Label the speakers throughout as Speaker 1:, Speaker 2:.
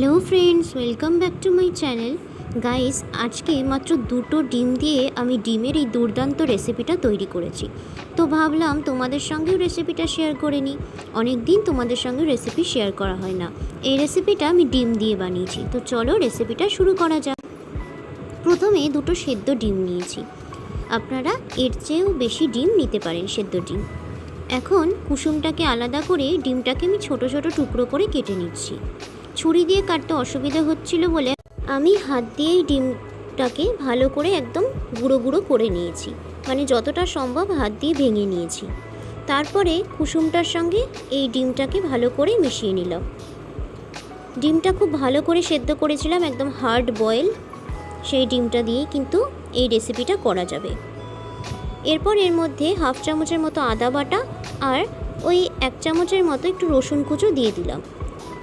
Speaker 1: Hello friends welcome back to my channel guys আজকে মাত্র দুটো ডিম দিয়ে আমি ডিমের এই দুর্দান্ত রেসিপিটা তৈরি করেছি। তো ভাবলাম তোমাদের সঙ্গেও রেসিপিটা শেয়ার করে নিই। অনেক দিন তোমাদের সঙ্গে রেসিপি শেয়ার করা হয় না। এই রেসিপিটা আমি ডিম দিয়ে বানিয়েছি। তো চলো রেসিপিটা শুরু করা যাক। প্রথমে দুটো সেদ্ধ ডিম নিয়েছি। আপনারা এর চেয়েও বেশি ডিম নিতে পারেন সেদ্ধ ডিম। এখন কুসুমটাকে আলাদা করে ডিমটাকে আমি ছোট ছোট টুকরো করে কেটে নিচ্ছি। ছুরি দিয়ে কাটতে অসুবিধা হচ্ছিল বলে আমি হাত দিয়েই ডিমটাকে ভালো করে একদম গুঁড়ো গুঁড়ো করে নিয়েছি। মানে যতটা সম্ভব হাত দিয়ে ভেঙে নিয়েছি। তারপরে কুসুমটার সঙ্গে এই ডিমটাকে ভালো করে মিশিয়ে নিলাম। ডিমটা খুব ভালো করে সেদ্ধ করেছিলাম, একদম হার্ড বয়েল। সেই ডিমটা দিয়েই কিন্তু এই রেসিপিটা করা যাবে। এরপর এর মধ্যে হাফ চামচের মতো আদা বাটা আর ওই এক চামচের মতো একটু রসুন কুচো দিয়ে দিলাম।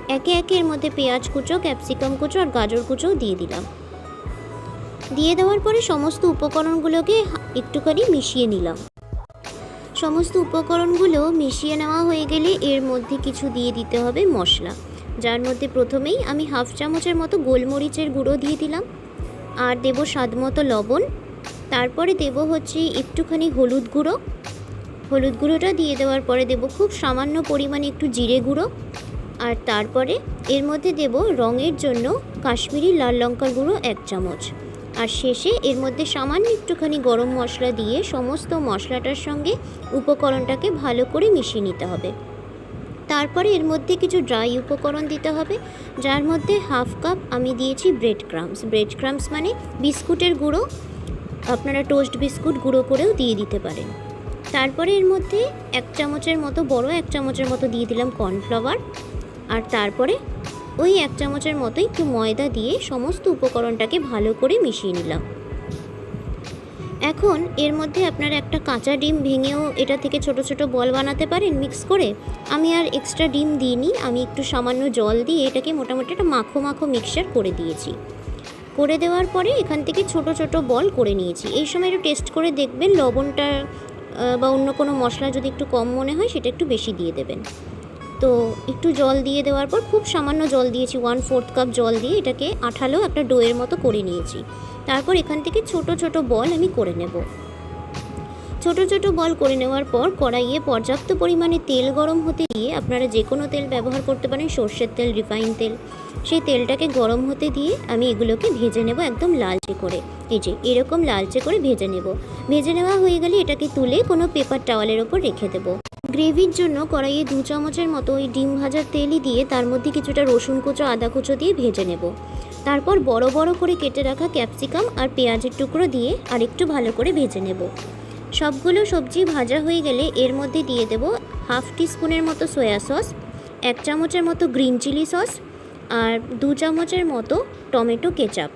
Speaker 1: একে একে এর মধ্যে পেঁয়াজ কুচো, ক্যাপসিকাম কুচো আর গাজর কুচো দিয়ে দিলাম। দিয়ে দেওয়ার পরে সমস্ত উপকরণগুলোকে একটুখানি মিশিয়ে নিলাম। সমস্ত উপকরণগুলো মিশিয়ে নেওয়া হয়ে গেলে এর মধ্যে কিছু দিয়ে দিতে হবে মশলা। যার মধ্যে প্রথমেই আমি হাফ চামচের মতো গোলমরিচের গুঁড়ো দিয়ে দিলাম। আর দেবো স্বাদ মতো লবণ। তারপরে দেবো হচ্ছে একটুখানি হলুদ গুঁড়ো। হলুদ গুঁড়োটা দিয়ে দেওয়ার পরে দেবো খুব সামান্য পরিমাণে একটু জিরে গুঁড়ো। আর তারপরে এর মধ্যে দেব রঙের জন্য কাশ্মীরি লাল লঙ্কার গুঁড়ো এক চামচ। আর শেষে এর মধ্যে সামান্য একটুখানি গরম মশলা দিয়ে সমস্ত মশলাটার সঙ্গে উপকরণটাকে ভালো করে মিশিয়ে নিতে হবে। তারপরে এর মধ্যে কিছু ড্রাই উপকরণ দিতে হবে, যার মধ্যে হাফ কাপ আমি দিয়েছি ব্রেড ক্রামস। ব্রেড ক্রামস মানে বিস্কুটের গুঁড়ো, আপনারা টোস্ট বিস্কুট গুঁড়ো করেও দিয়ে দিতে পারেন। তারপরে এর মধ্যে এক চামচের মতো, বড় এক চামচের মতো দিয়ে দিলাম কর্নফ্লাওয়ার। আর তারপরে ওই এক চামচের মতো একটু ময়দা দিয়ে সমস্ত উপকরণটাকে ভালো করে মিশিয়ে নিলাম। এখন এর মধ্যে আপনারা একটা কাঁচা ডিম ভেঙেও এটা থেকে ছোট ছোট বল বানাতে পারেন মিক্স করে। আমি আর এক্সট্রা ডিম দিইনি, আমি একটু সামান্য জল দিয়ে এটাকে মোটামুটি একটা মাখো মাখো মিক্সচার করে দিয়েছি। করে দেওয়ার পরে এখান থেকে ছোট ছোট বল করে নিয়েছি। এই সময় একটু টেস্ট করে দেখবেন, লবণটা বা অন্য কোনো মশলা যদি একটু কম মনে হয় সেটা একটু বেশি দিয়ে দেবেন। তো একটু জল দিয়ে দেওয়ার পর খুব সামান্য জল দিয়েছি ওয়ান ফোর্থ কাপ জল দিয়ে এটাকে আঠালো একটা ডোয়ের মতো করে নিয়েছি। তারপর এখান থেকে ছোট ছোট বল আমি করে নেব। ছোট ছোট বল করে নেওয়ার পর কড়াইয়ে পর্যাপ্ত পরিমাণে তেল গরম হতে দিয়ে আপনারা যে কোনো তেল ব্যবহার করতে পারেন, সর্ষের তেল রিফাইন তেল, সেই তেলটাকে গরম হতে দিয়ে আমি এগুলোকে ভেজে নেব একদম লালচে করে। এই যে, এরকম লালচে করে ভেজে নেব। ভেজে নেওয়া হয়ে গেলে এটাকে তুলে কোনো পেপার টাওয়ালের ওপর রেখে দেবো। গ্রেভির জন্য কড়াইয়ে দু চামচের মতো ওই ডিম ভাজার তেলই দিয়ে তার মধ্যে কিছুটা রসুন কুচো, আদা কুচো দিয়ে ভেজে নেব। তারপর বড় বড় করে কেটে রাখা ক্যাপসিকাম আর পেঁয়াজের টুকরো দিয়ে আর একটু ভালো করে ভেজে নেব। সবগুলো সবজি ভাজা হয়ে গেলে এর মধ্যে দিয়ে দেব হাফ টিস্পুনের মতো সয়া সস, এক চামচের মতো গ্রিন চিলি সস আর দু চামচের মতো টমেটো কেচাপ।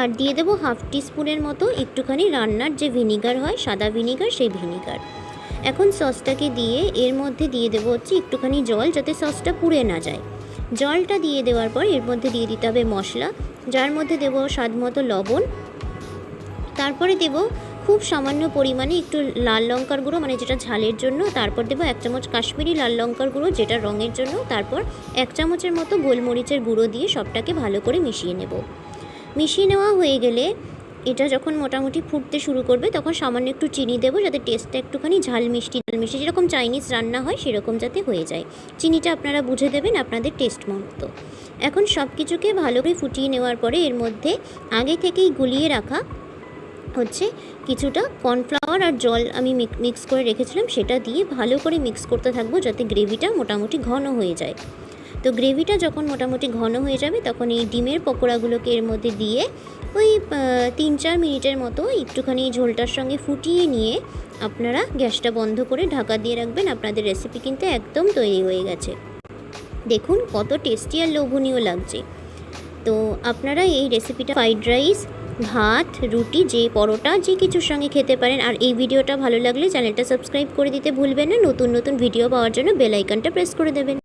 Speaker 1: আর দিয়ে দেবো হাফ টিস্পুনের মতো একটুখানি রান্নার যে ভিনিগার হয়, সাদা ভিনিগার, সেই ভিনিগার। এখন সসটাকে দিয়ে এর মধ্যে দিয়ে দেবো হচ্ছে একটুখানি জল যাতে সসটা পুড়ে না যায়। জলটা দিয়ে দেওয়ার পর এর মধ্যে দিয়ে দিতে হবে মশলা, যার মধ্যে দেবো স্বাদ মতো লবণ। তারপরে দেবো খুব সামান্য পরিমাণে একটু লাল লঙ্কার গুঁড়ো মানে যেটা ঝালের জন্য। তারপর দেবো এক চামচ কাশ্মীরি লাল লঙ্কার গুঁড়ো, যেটা রঙের জন্য। তারপর এক চামচের মতো গোলমরিচের গুঁড়ো দিয়ে সবটাকে ভালো করে মিশিয়ে নেব। মিশিয়ে নেওয়া হয়ে গেলে এটা যখন মোটামুটি ফুটতে শুরু করবে, তখন সামান্য একটু চিনি দেবো যাতে টেস্টটা একটুখানি ঝাল মিষ্টি ঝাল মিষ্টি যেরকম চাইনিজ রান্না হয়, সেরকম যাতে হয়ে যায়। চিনিটা আপনারা বুঝে দেবেন আপনাদের টেস্ট মতো। এখন সব কিছুকে ভালো করে ফুটিয়ে নেওয়ার পরে এর মধ্যে আগে থেকেই গুলিয়ে রাখা হচ্ছে কিছুটা কর্নফ্লাওয়ার আর জল আমি মিক্স করে রেখেছিলাম, সেটা দিয়ে ভালো করে মিক্স করতে থাকব যাতে গ্রেভিটা মোটামুটি ঘন হয়ে যায়। তো গ্রেভিটা যখন মোটামুটি ঘন হয়ে যাবে, তখন এই ডিমের পকোড়াগুলোকে এর মধ্যে দিয়ে ওই তিন চার মিনিটের মতো একটুখানি ঝোলটার সঙ্গে ফুটিয়ে নিয়ে আপনারা গ্যাসটা বন্ধ করে ঢাকা দিয়ে রাখবেন। আপনাদের রেসিপি কিন্তু একদম তৈরি হয়ে গেছে। দেখুন কত টেস্টি আর লোভনীয় লাগছে। তো আপনারা এই রেসিপিটা ফ্রাইড রাইস ভাত, রুটি, যে পরোটা, যে কিছুর সঙ্গে খেতে পারেন। আর এই ভিডিওটা ভালো লাগলে চ্যানেলটা সাবস্ক্রাইব করে দিতে ভুলবেন না। নতুন নতুন ভিডিও পাওয়ার জন্য বেল আইকনটা প্রেস করে দেবেন।